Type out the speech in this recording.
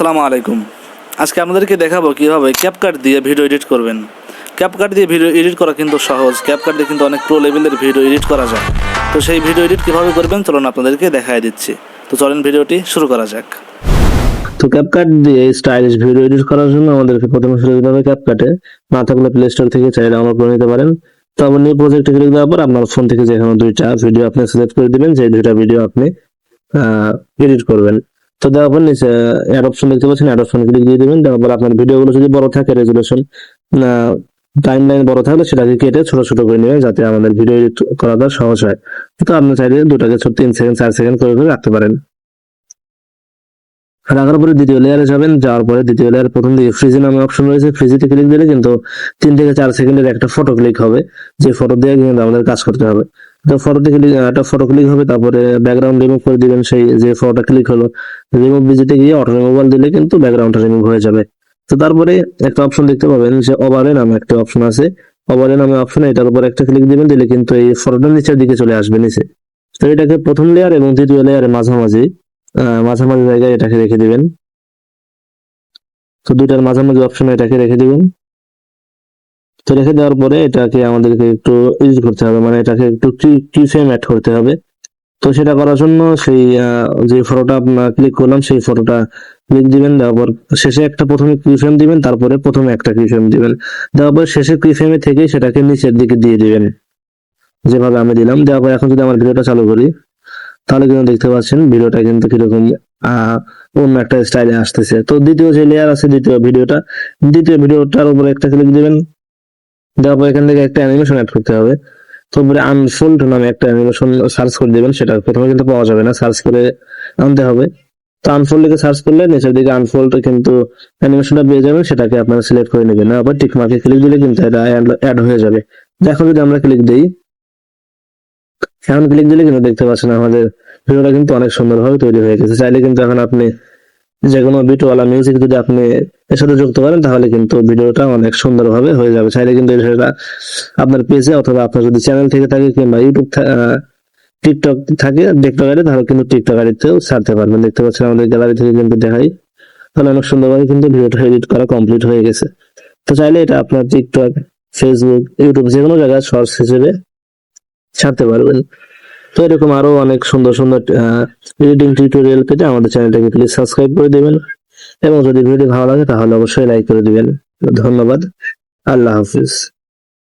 আসসালামু আলাইকুম। আজকে আপনাদেরকে দেখাবো কীভাবে ক্যাপকাট দিয়ে ভিডিও এডিট করবেন। ক্যাপকাট দিয়ে ভিডিও এডিট করা কিন্তু সহজ। ক্যাপকাট দিয়ে কিন্তু অনেক প্রো লেভেলের ভিডিও এডিট করা যায়। তো সেই ভিডিও এডিট কীভাবে করবেন, চলুন আপনাদেরকে দেখাই দিচ্ছি। তো চলেন ভিডিওটি শুরু করা যাক। তো ক্যাপকাট দিয়ে স্টাইলিশ ভিডিও এডিট করার জন্য আমাদেরকে প্রথমে শুরু করতে হবে ক্যাপকাটে না থাকলে প্লে স্টোর থেকে চাইলে ডাউনলোড করে নিতে পারেন। তো আবার নিউ প্রজেক্টে ক্লিক দেওয়ার পর আপনার ফোন থেকে যেখানে দুইটা ভিডিও আপনি সিলেক্ট করে দিবেন। যে দুইটা ভিডিও আপনি এডিট করবেন। তো দেওয়ার পর নিচে অ্যাড দেখতে পাচ্ছেন অ্যাড অপশন ক্লিক দিয়ে দিবেন, দেওয়ার পর আপনার ভিডিওগুলো যদি বড় থাকে রেজুলেশন টাইম লাইন বড় থাকলে সেটাকে কেটে ছোট ছোট করে নেবেন, যাতে আমাদের ভিডিও এডিট করাটা সহজ হয়। তো আপনি চাইলে দুটাকে ছোট, তিন সেকেন্ড চার সেকেন্ড করে করে রাখতে পারেন। রাখার পরে দ্বিতীয় লেয়ারে যাবেন, যাওয়ার পরে দ্বিতীয় লেয়ার প্রথম দিকে ফ্রিজে নামে অপশন রয়েছে ফ্রিজিতে ক্লিক দিলে কিন্তু তিন থেকে চার সেকেন্ডের একটা ফটো ক্লিক হবে। যে ফটো দিয়ে কিন্তু আমাদের কাজ করতে হবে। তো ফটোতে ক্লিক একটা ফটো ক্লিক হবে, তারপরে ব্যাকগ্রাউন্ড রিমুভ করে দিবেন সেই যে ফটোটা ক্লিক হলো। রিমুভ ভিজিটে গিয়ে অটো রিমুভাল দিলে কিন্তু ব্যাকগ্রাউন্ডটা রিমুভ হয়ে যাবে। তো তারপরে একটা অপশন দেখতে পাবেন যে ওভারে নামে একটা অপশন আছে। ওভারে নামে অপশন এটার উপর একটা ক্লিক দিবেন, দিলে কিন্তু এই ফটোটা নিচের দিকে চলে আসবে, নিচে। তো এটাকে প্রথম লেয়ার এবং দ্বিতীয় লেয়ারের মাঝামাঝি মাঝামাঝি জায়গায় এটাকে রেখে দিবেন। তো দুইটার মাঝামাঝি অপশনে এটাকে রেখে দিবেন। তো রেখে দেওয়ার পরে এটাকে আমাদেরকে একটু ইউজ করতে হবে মানে এটাকে একটু ফ্রেম অ্যাড করতে হবে। তো সেটা করার জন্য সেই যে ফটোটা আপনার ক্লিক করলাম, সেই ফটোটা ক্লিক দিবেন। দেওয়ার পর শেষে একটা প্রথমে ফ্রেম দিবেন, তারপরে প্রথমে একটা ফ্রেম দিবেন। দেওয়ার পর শেষের কি ফ্রেমে থেকে সেটাকে নিচের দিকে দিয়ে দিবেন। যেভাবে আমি দিলাম, দেওয়ার পর এখন যদি আমার ভিডিওটা চালু করি, তাহলে কিন্তু দেখতে পাচ্ছেন ভিডিওটা কিন্তু কীরকম অন্য একটা স্টাইলে আসতেছে। তো দ্বিতীয় যে লেয়ার আছে দ্বিতীয় ভিডিওটা, দ্বিতীয় ভিডিওটার উপরে একটা ক্লিক দিবেন। দেওয়ার পর এখান থেকে একটা অ্যানিমেশন অ্যাড করতে হবে। তো উপরে আনফোল্ড নামে একটা অ্যানিমেশন সার্চ করে দিবেন, সেটা প্রথমে কিন্তু পাওয়া যাবে না সার্চ করে আনতে হবে। তো আনফোল্ড লিখে সার্চ করলে নিচের দিকে আনফোল্ড কিন্তু অ্যানিমেশনটা পেয়ে যাবেন, সেটাকে আপনারা সিলেক্ট করে নেবেন। আবার টিক মার্কে ক্লিক দিলে কিন্তু এটা অ্যাড হয়ে যাবে। দেখো যদি আমরা ক্লিক দিই এখন ক্লিক দিলে কিন্তু দেখতে পাচ্ছেন আমাদের ভিডিওটা কিন্তু অনেক সুন্দরভাবে তৈরি হয়ে গেছে। চাইলে কিন্তু এখন আপনি যে কোনো বিটওয়ালা মিউজিক যদি আপনি এর সাথে যুক্ত করেন, তাহলে কিন্তু ভিডিওটা অনেক সুন্দরভাবে হয়ে যাবে। চাইলে কিন্তু এটা আপনার পেজে অথবা আপনার যদি চ্যানেল থেকে থাকে কিংবা ইউটিউব টিকটক থাকে টিকটক আইডি তাহলে কিন্তু টিকটক আইডিতেও ছাড়তে পারবেন। দেখতে পাচ্ছেন আমাদের গ্যালারি থেকে কিন্তু দেখাই। তাহলে অনেক সুন্দরভাবে কিন্তু ভিডিওটা এডিট করা কমপ্লিট হয়ে গেছে। তো চাইলে এটা আপনার টিকটক ফেসবুক ইউটিউব যে কোনো জায়গায় শর্টস হিসেবে ছাড়তে পারবেন। তো এরকম আরও অনেক সুন্দর সুন্দর রিডিং টিউটোরিয়াল পেতে আমাদের চ্যানেলটাকে প্লিজ সাবস্ক্রাইব করে দেবেন। এবং যদি ভিডিও ভালো লাগে তাহলে অবশ্যই লাইক করে দিবেন। ধন্যবাদ। আল্লাহ হাফিজ।